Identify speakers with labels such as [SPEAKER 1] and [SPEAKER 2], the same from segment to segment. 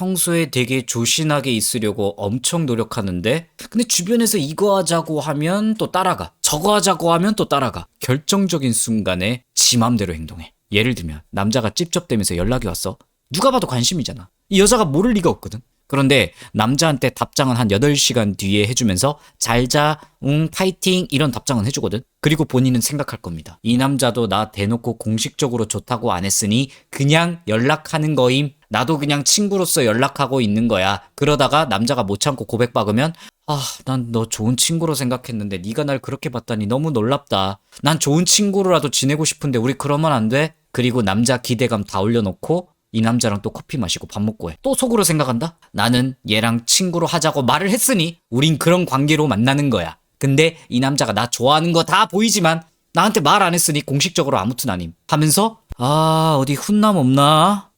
[SPEAKER 1] 평소에 되게 조신하게 있으려고 엄청 노력하는데 근데 주변에서 이거 하자고 하면 또 따라가 저거 하자고 하면 또 따라가 결정적인 순간에 지 맘대로 행동해 예를 들면 남자가 찝쩍대면서 연락이 왔어 누가 봐도 관심이잖아 이 여자가 모를 리가 없거든 그런데 남자한테 답장은 한 8시간 뒤에 해주면서 잘자, 응, 파이팅 이런 답장은 해주거든. 그리고 본인은 생각할 겁니다. 이 남자도 나 대놓고 공식적으로 좋다고 안 했으니 그냥 연락하는 거임. 나도 그냥 친구로서 연락하고 있는 거야. 그러다가 남자가 못 참고 고백 박으면 아, 난 너 좋은 친구로 생각했는데 네가 날 그렇게 봤다니 너무 놀랍다. 난 좋은 친구로라도 지내고 싶은데 우리 그러면 안 돼? 그리고 남자 기대감 다 올려놓고 이 남자랑 또 커피 마시고 밥 먹고 해. 또 속으로 생각한다? 나는 얘랑 친구로 하자고 말을 했으니 우린 그런 관계로 만나는 거야. 근데 이 남자가 나 좋아하는 거 다 보이지만 나한테 말 안 했으니 공식적으로 아무튼 아님. 하면서 아 어디 훈남 없나?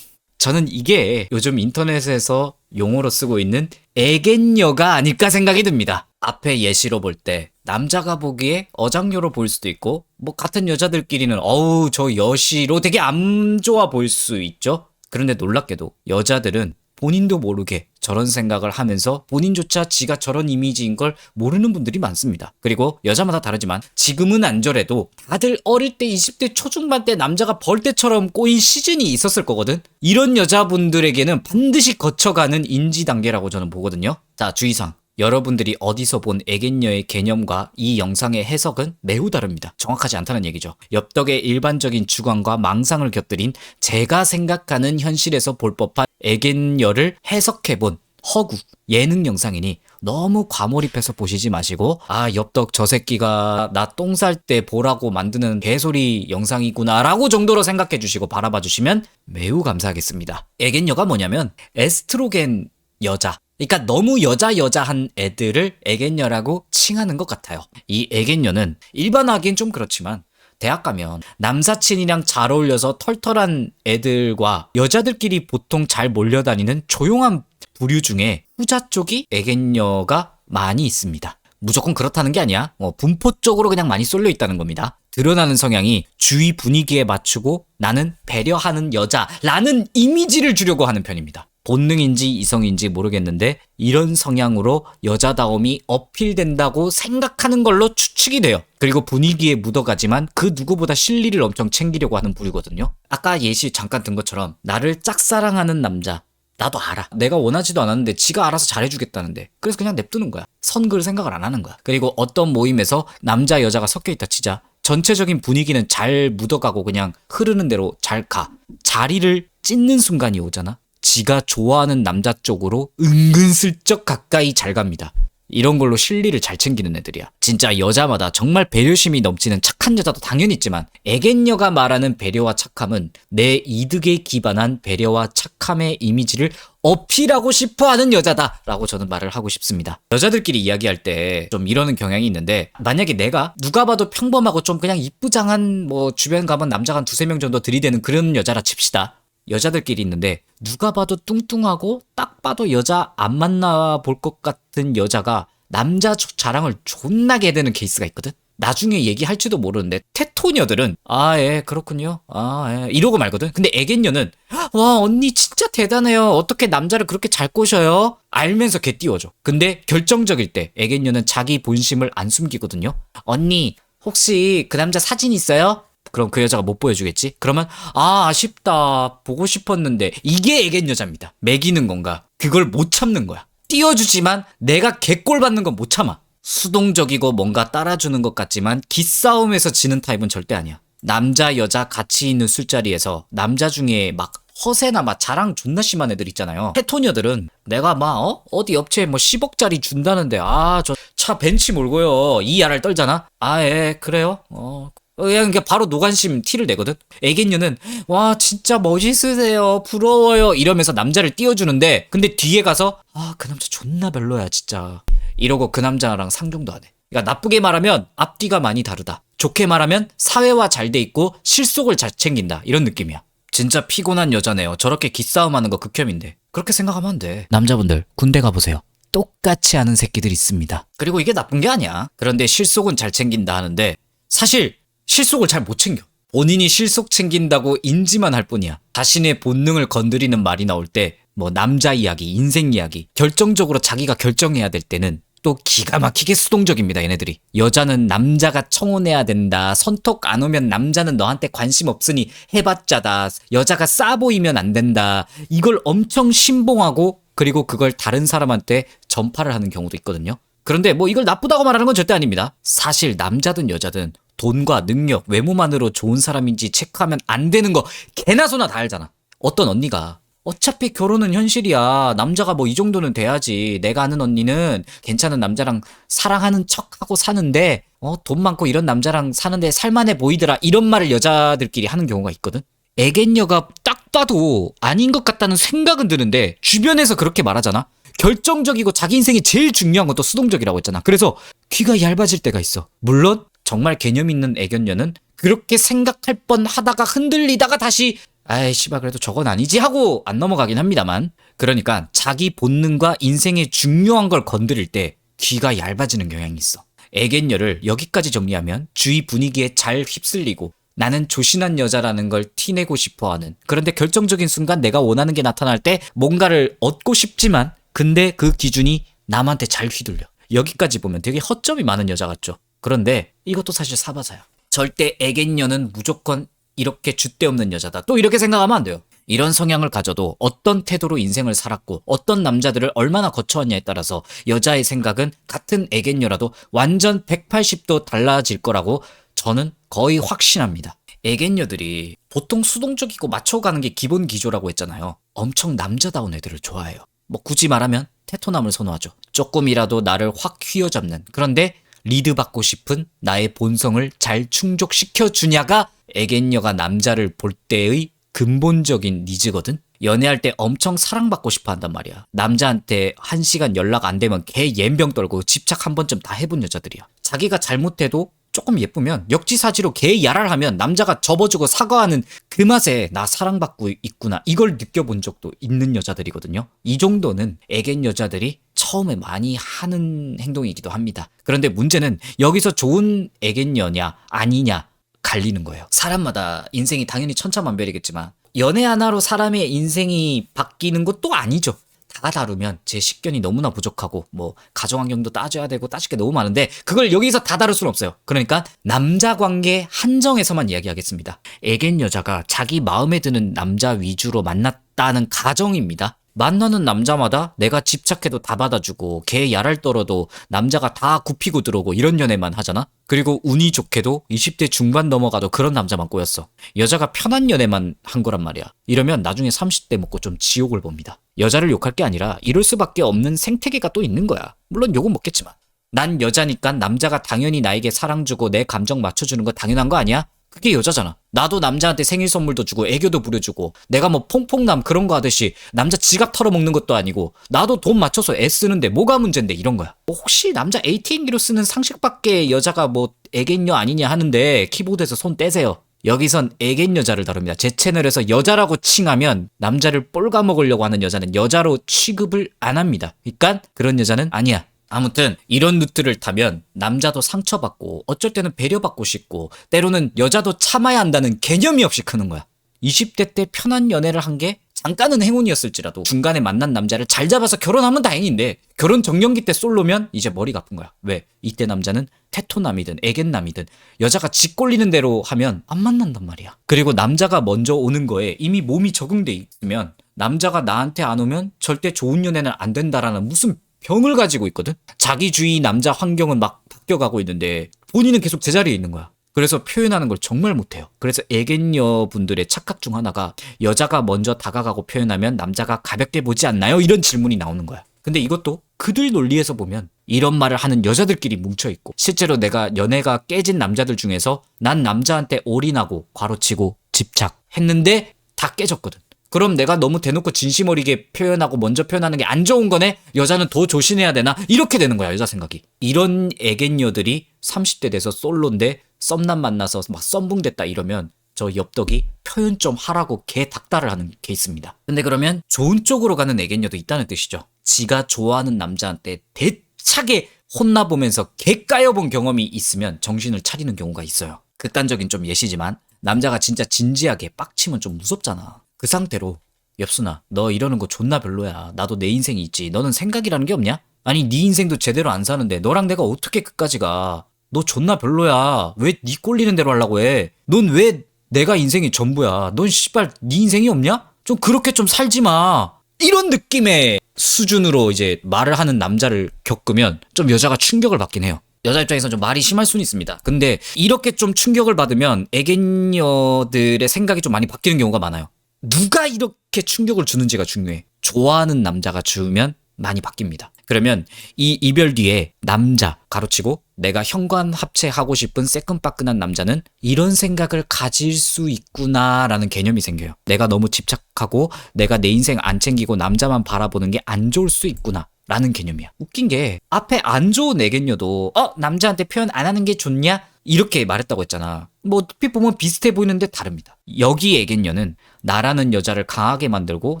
[SPEAKER 1] 저는 이게 요즘 인터넷에서 용어로 쓰고 있는 애견녀가 아닐까 생각이 듭니다. 앞에 예시로 볼 때 남자가 보기에 어장녀로 보일 수도 있고 뭐 같은 여자들끼리는 어우 저 여시로 되게 안 좋아 보일 수 있죠. 그런데 놀랍게도 여자들은 본인도 모르게 저런 생각을 하면서 본인조차 지가 저런 이미지인 걸 모르는 분들이 많습니다. 그리고 여자마다 다르지만 지금은 안 저래도 다들 어릴 때 20대 초중반 때 남자가 벌떼처럼 꼬인 시즌이 있었을 거거든. 이런 여자분들에게는 반드시 거쳐가는 인지 단계라고 저는 보거든요. 자, 주의사항. 여러분들이 어디서 본 애견녀의 개념과 이 영상의 해석은 매우 다릅니다. 정확하지 않다는 얘기죠. 엽떡의 일반적인 주관과 망상을 곁들인 제가 생각하는 현실에서 볼 법한 애견녀를 해석해본 허구 예능 영상이니 너무 과몰입해서 보시지 마시고 아 엽떡 저 새끼가 나 똥 쌀 때 보라고 만드는 개소리 영상이구나 라고 정도로 생각해 주시고 바라봐 주시면 매우 감사하겠습니다. 애견녀가 뭐냐면 에스트로겐 여자 그러니까 너무 여자 여자한 애들을 애견녀라고 칭하는 것 같아요. 이 애견녀는 일반화하기엔 좀 그렇지만 대학 가면 남사친이랑 잘 어울려서 털털한 애들과 여자들끼리 보통 잘 몰려다니는 조용한 부류 중에 후자 쪽이 애견녀가 많이 있습니다. 무조건 그렇다는 게 아니야. 어, 분포적으로 그냥 많이 쏠려 있다는 겁니다. 드러나는 성향이 주위 분위기에 맞추고 나는 배려하는 여자라는 이미지를 주려고 하는 편입니다. 본능인지 이성인지 모르겠는데 이런 성향으로 여자다움이 어필된다고 생각하는 걸로 추측이 돼요. 그리고 분위기에 묻어가지만 그 누구보다 실리를 엄청 챙기려고 하는 부류거든요. 아까 예시 잠깐 든 것처럼 나를 짝사랑하는 남자 나도 알아. 내가 원하지도 않았는데 지가 알아서 잘해주겠다는데. 그래서 그냥 냅두는 거야. 선글 생각을 안 하는 거야. 그리고 어떤 모임에서 남자, 여자가 섞여 있다 치자. 전체적인 분위기는 잘 묻어가고 그냥 흐르는 대로 잘 가. 자리를 찢는 순간이 오잖아. 지가 좋아하는 남자 쪽으로 은근슬쩍 가까이 잘 갑니다. 이런 걸로 실리를 잘 챙기는 애들이야. 진짜 여자마다 정말 배려심이 넘치는 착한 여자도 당연히 있지만 애견녀가 말하는 배려와 착함은 내 이득에 기반한 배려와 착함의 이미지를 어필하고 싶어 하는 여자다 라고 저는 말을 하고 싶습니다. 여자들끼리 이야기할 때 좀 이러는 경향이 있는데 만약에 내가 누가 봐도 평범하고 좀 그냥 이쁘장한 뭐 주변 가면 남자가 한 두세 명 정도 들이대는 그런 여자라 칩시다. 여자들끼리 있는데 누가 봐도 뚱뚱하고 딱 봐도 여자 안 만나 볼 것 같은 여자가 남자 조- 자랑을 존나게 해대는 케이스가 있거든. 나중에 얘기할지도 모르는데 테토녀들은 아 예 그렇군요. 아 예 이러고 말거든? 근데 애견녀는 와 언니 진짜 대단해요. 어떻게 남자를 그렇게 잘 꼬셔요? 알면서 개 띄워줘. 근데 결정적일 때 애견녀는 자기 본심을 안 숨기거든요? 언니 혹시 그 남자 사진 있어요? 그럼 그 여자가 못 보여주겠지? 그러면 아 아쉽다 보고 싶었는데 이게 애견 여자입니다. 매기는 건가? 그걸 못 참는 거야. 띄워주지만 내가 개꼴 받는 건 못 참아. 수동적이고 뭔가 따라주는 것 같지만 기싸움에서 지는 타입은 절대 아니야. 남자 여자 같이 있는 술자리에서 남자 중에 막 허세나 막 자랑 존나 심한 애들 있잖아요. 해토녀들은 내가 막 어? 어디 업체에 뭐 10억짜리 준다는데 아 저 차 벤치 몰고요 이 야를 떨잖아. 아 예 그래요. 어 그냥 이게 바로 노관심 티를 내거든. 애견녀는 와 진짜 멋있으세요, 부러워요 이러면서 남자를 띄워주는데 근데 뒤에 가서 아 그 남자 존나 별로야 진짜 이러고 그 남자랑 상종도 안 해. 그러니까 나쁘게 말하면 앞뒤가 많이 다르다. 좋게 말하면 사회화 잘 돼 있고 실속을 잘 챙긴다 이런 느낌이야. 진짜 피곤한 여자네요. 저렇게 기싸움하는 거 극혐인데 그렇게 생각하면 안 돼. 남자분들 군대 가보세요. 똑같이 하는 새끼들 있습니다. 그리고 이게 나쁜 게 아니야. 그런데 실속은 잘 챙긴다 하는데 사실 실속을 잘 못 챙겨. 본인이 실속 챙긴다고 인지만 할 뿐이야. 자신의 본능을 건드리는 말이 나올 때 뭐 남자 이야기, 인생 이야기, 결정적으로 자기가 결정해야 될 때는 또 기가 막히게 수동적입니다, 얘네들이. 여자는 남자가 청혼해야 된다. 선톡 안 오면 남자는 너한테 관심 없으니 해봤자다. 여자가 싸 보이면 안 된다. 이걸 엄청 신봉하고 그리고 그걸 다른 사람한테 전파를 하는 경우도 있거든요. 그런데 뭐 이걸 나쁘다고 말하는 건 절대 아닙니다. 사실 남자든 여자든 돈과 능력, 외모만으로 좋은 사람인지 체크하면 안 되는 거 개나 소나 다 알잖아. 어떤 언니가 어차피 결혼은 현실이야. 남자가 뭐 이 정도는 돼야지. 내가 아는 언니는 괜찮은 남자랑 사랑하는 척하고 사는데 어, 돈 많고 이런 남자랑 사는데 살만해 보이더라. 이런 말을 여자들끼리 하는 경우가 있거든. 애견녀가 딱 봐도 아닌 것 같다는 생각은 드는데 주변에서 그렇게 말하잖아. 결정적이고 자기 인생이 제일 중요한 건또 수동적이라고 했잖아. 그래서 귀가 얇아질 때가 있어. 물론 정말 개념 있는 애견녀는 그렇게 생각할 뻔 하다가 흔들리다가 다시 아이 씨발 그래도 저건 아니지 하고 안 넘어가긴 합니다만 그러니까 자기 본능과 인생의 중요한 걸 건드릴 때 귀가 얇아지는 경향이 있어. 애견녀를 여기까지 정리하면 주위 분위기에 잘 휩쓸리고 나는 조신한 여자라는 걸 티내고 싶어 하는. 그런데 결정적인 순간 내가 원하는 게 나타날 때 뭔가를 얻고 싶지만 근데 그 기준이 남한테 잘 휘둘려. 여기까지 보면 되게 허점이 많은 여자 같죠. 그런데 이것도 사실 사바사야. 절대 애견녀는 무조건 이렇게 줏대 없는 여자다. 또 이렇게 생각하면 안 돼요. 이런 성향을 가져도 어떤 태도로 인생을 살았고 어떤 남자들을 얼마나 거쳐왔냐에 따라서 여자의 생각은 같은 애견녀라도 완전 180도 달라질 거라고 저는 거의 확신합니다. 애견녀들이 보통 수동적이고 맞춰가는 게 기본 기조라고 했잖아요. 엄청 남자다운 애들을 좋아해요. 뭐 굳이 말하면 테토남을 선호하죠. 조금이라도 나를 확 휘어잡는 그런데 리드 받고 싶은 나의 본성을 잘 충족시켜 주냐가 애견녀가 남자를 볼 때의 근본적인 니즈거든. 연애할 때 엄청 사랑받고 싶어 한단 말이야. 남자한테 한 시간 연락 안 되면 개 옌병 떨고 집착 한 번쯤 다 해본 여자들이야. 자기가 잘못해도 조금 예쁘면 역지사지로 개 야랄 하면 남자가 접어주고 사과하는 그 맛에 나 사랑받고 있구나 이걸 느껴본 적도 있는 여자들이거든요. 이 정도는 애견 여자들이 처음에 많이 하는 행동이기도 합니다. 그런데 문제는 여기서 좋은 애견녀냐 아니냐 갈리는 거예요. 사람마다 인생이 당연히 천차만별이겠지만 연애 하나로 사람의 인생이 바뀌는 것도 아니죠. 다 다루면 제 식견이 너무나 부족하고 뭐 가정 환경도 따져야 되고 따질 게 너무 많은데 그걸 여기서 다 다룰 수는 없어요. 그러니까 남자 관계 한정에서만 이야기하겠습니다. 애견 여자가 자기 마음에 드는 남자 위주로 만났다는 가정입니다. 만나는 남자마다 내가 집착해도 다 받아주고 걔 야랄 떨어도 남자가 다 굽히고 들어오고 이런 연애만 하잖아? 그리고 운이 좋게도 20대 중반 넘어가도 그런 남자만 꼬였어. 여자가 편한 연애만 한 거란 말이야. 이러면 나중에 30대 먹고 좀 지옥을 봅니다. 여자를 욕할 게 아니라 이럴 수밖에 없는 생태계가 또 있는 거야. 물론 욕은 먹겠지만. 난 여자니까 남자가 당연히 나에게 사랑 주고 내 감정 맞춰주는 거 당연한 거 아니야? 그게 여자잖아. 나도 남자한테 생일 선물도 주고 애교도 부려주고 내가 뭐 퐁퐁남 그런 거 하듯이 남자 지갑 털어먹는 것도 아니고 나도 돈 맞춰서 애 쓰는데 뭐가 문제인데 이런 거야. 뭐 혹시 남자 ATM기로 쓰는 상식밖에 여자가 뭐 애견녀 아니냐 하는데 키보드에서 손 떼세요. 여기선 애견 여자를 다룹니다. 제 채널에서 여자라고 칭하면 남자를 볼가먹으려고 하는 여자는 여자로 취급을 안 합니다. 그러니까 그런 여자는 아니야. 아무튼 이런 루트를 타면 남자도 상처받고 어쩔 때는 배려받고 싶고 때로는 여자도 참아야 한다는 개념이 없이 크는 거야. 20대 때 편한 연애를 한 게 잠깐은 행운이었을지라도 중간에 만난 남자를 잘 잡아서 결혼하면 다행인데 결혼 정년기 때 솔로면 이제 머리가 아픈 거야. 왜? 이때 남자는 테토남이든 애견남이든 여자가 짓꼴리는 대로 하면 안 만난단 말이야. 그리고 남자가 먼저 오는 거에 이미 몸이 적응돼 있으면 남자가 나한테 안 오면 절대 좋은 연애는 안 된다라는 무슨 병을 가지고 있거든? 자기주의 남자 환경은 막 바뀌어가고 있는데 본인은 계속 제자리에 있는 거야. 그래서 표현하는 걸 정말 못해요. 그래서 애견녀 분들의 착각 중 하나가 여자가 먼저 다가가고 표현하면 남자가 가볍게 보지 않나요? 이런 질문이 나오는 거야. 근데 이것도 그들 논리에서 보면 이런 말을 하는 여자들끼리 뭉쳐있고 실제로 내가 연애가 깨진 남자들 중에서 난 남자한테 올인하고 과로치고 집착했는데 다 깨졌거든. 그럼 내가 너무 대놓고 진심 어리게 표현하고 먼저 표현하는 게 안 좋은 거네? 여자는 더 조심해야 되나? 이렇게 되는 거야, 여자 생각이. 이런 애견녀들이 30대 돼서 솔로인데 썸남 만나서 막 썸붕됐다 이러면 저 엽떡이 표현 좀 하라고 개 닥달을 하는 케이스입니다. 근데 그러면 좋은 쪽으로 가는 애견녀도 있다는 뜻이죠. 지가 좋아하는 남자한테 대차게 혼나보면서 개 까여본 경험이 있으면 정신을 차리는 경우가 있어요. 극단적인 좀 예시지만 남자가 진짜 진지하게 빡치면 좀 무섭잖아. 그 상태로 엽순아 너 이러는 거 존나 별로야. 나도 내 인생이 있지. 너는 생각이라는 게 없냐? 아니 네 인생도 제대로 안 사는데 너랑 내가 어떻게 끝까지 가? 너 존나 별로야. 왜 네 꼴리는 대로 하려고 해? 넌 왜 내가 인생이 전부야? 넌 씨발 네 인생이 없냐? 좀 그렇게 좀 살지 마. 이런 느낌의 수준으로 이제 말을 하는 남자를 겪으면 좀 여자가 충격을 받긴 해요. 여자 입장에서 좀 말이 심할 수는 있습니다. 근데 이렇게 좀 충격을 받으면 애견녀들의 생각이 좀 많이 바뀌는 경우가 많아요. 누가 이렇게 충격을 주는지가 중요해. 좋아하는 남자가 주면 많이 바뀝니다. 그러면 이 이별 뒤에 남자 가로치고 내가 현관 합체하고 싶은 새끈빠끈한 남자는 이런 생각을 가질 수 있구나라는 개념이 생겨요. 내가 너무 집착하고 내가 내 인생 안 챙기고 남자만 바라보는 게 안 좋을 수 있구나. 라는 개념이야. 웃긴 게 앞에 안 좋은 애견녀도 어 남자한테 표현 안 하는 게 좋냐 이렇게 말했다고 했잖아. 뭐 어떻게 보면 비슷해 보이는데 다릅니다. 여기 애견녀는 나라는 여자를 강하게 만들고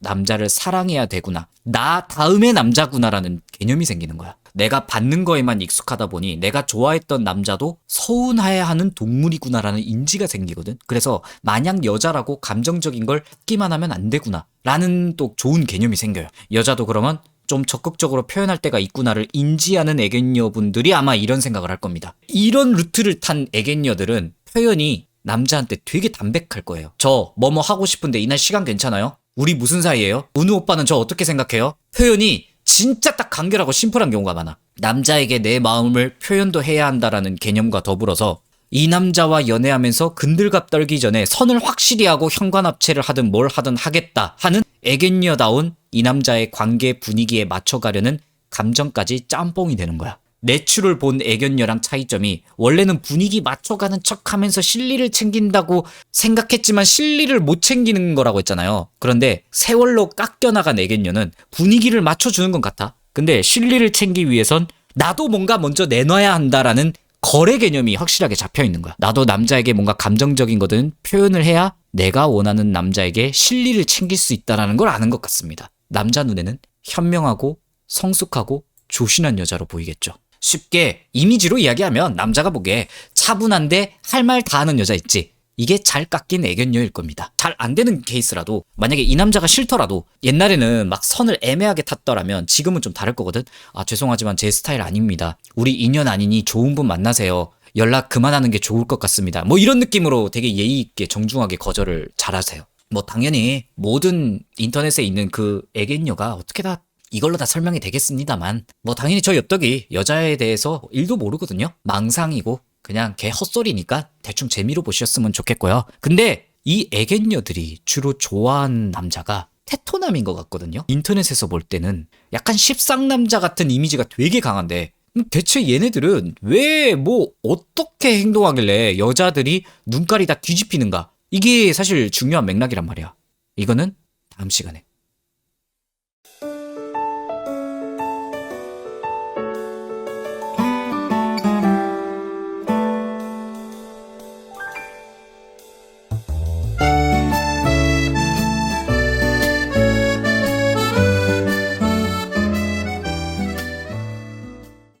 [SPEAKER 1] 남자를 사랑해야 되구나. 나 다음의 남자구나라는 개념이 생기는 거야. 내가 받는 거에만 익숙하다 보니 내가 좋아했던 남자도 서운해야 하는 동물이구나라는 인지가 생기거든. 그래서 마냥 여자라고 감정적인 걸 듣기만 하면 안 되구나. 라는 또 좋은 개념이 생겨요. 여자도 그러면 좀 적극적으로 표현할 때가 있구나를 인지하는 애견녀분들이 아마 이런 생각을 할 겁니다. 이런 루트를 탄 애견녀들은 표현이 남자한테 되게 담백할 거예요. 저 뭐뭐 하고 싶은데 이날 시간 괜찮아요? 우리 무슨 사이예요? 은우 오빠는 저 어떻게 생각해요? 표현이 진짜 딱 간결하고 심플한 경우가 많아. 남자에게 내 마음을 표현도 해야 한다라는 개념과 더불어서 이 남자와 연애하면서 근들갑 떨기 전에 선을 확실히 하고 현관합체를 하든 뭘 하든 하겠다 하는 애견녀다운 이 남자의 관계 분위기에 맞춰가려는 감정까지 짬뽕이 되는 거야. 내추를 본 애견녀랑 차이점이 원래는 분위기 맞춰가는 척 하면서 실리를 챙긴다고 생각했지만 실리를 못 챙기는 거라고 했잖아요. 그런데 세월로 깎여나간 애견녀는 분위기를 맞춰주는 것 같아. 근데 실리를 챙기 위해선 나도 뭔가 먼저 내놔야 한다라는 거래 개념이 확실하게 잡혀 있는 거야. 나도 남자에게 뭔가 감정적인 거든 표현을 해야 내가 원하는 남자에게 실리를 챙길 수 있다라는 걸 아는 것 같습니다. 남자 눈에는 현명하고 성숙하고 조신한 여자로 보이겠죠. 쉽게 이미지로 이야기하면 남자가 보기에 차분한데 할 말 다 하는 여자 있지. 이게 잘 깎인 애견녀일 겁니다. 잘 안 되는 케이스라도 만약에 이 남자가 싫더라도 옛날에는 막 선을 애매하게 탔더라면 지금은 좀 다를 거거든. 아 죄송하지만 제 스타일 아닙니다. 우리 인연 아니니 좋은 분 만나세요. 연락 그만하는 게 좋을 것 같습니다. 뭐 이런 느낌으로 되게 예의 있게 정중하게 거절을 잘하세요. 뭐 당연히 모든 인터넷에 있는 그 애견녀가 어떻게 다 이걸로 다 설명이 되겠습니다만 뭐 당연히 저 엽떡이 여자에 대해서 일도 모르거든요. 망상이고 그냥 걔 헛소리니까 대충 재미로 보셨으면 좋겠고요. 근데 이 애견녀들이 주로 좋아하는 남자가 테토남인 것 같거든요. 인터넷에서 볼 때는 약간 십상남자 같은 이미지가 되게 강한데 음, 대체 얘네들은 왜 뭐 어떻게 행동하길래 여자들이 눈깔이 다 뒤집히는가? 이게 사실 중요한 맥락이란 말이야. 이거는 다음 시간에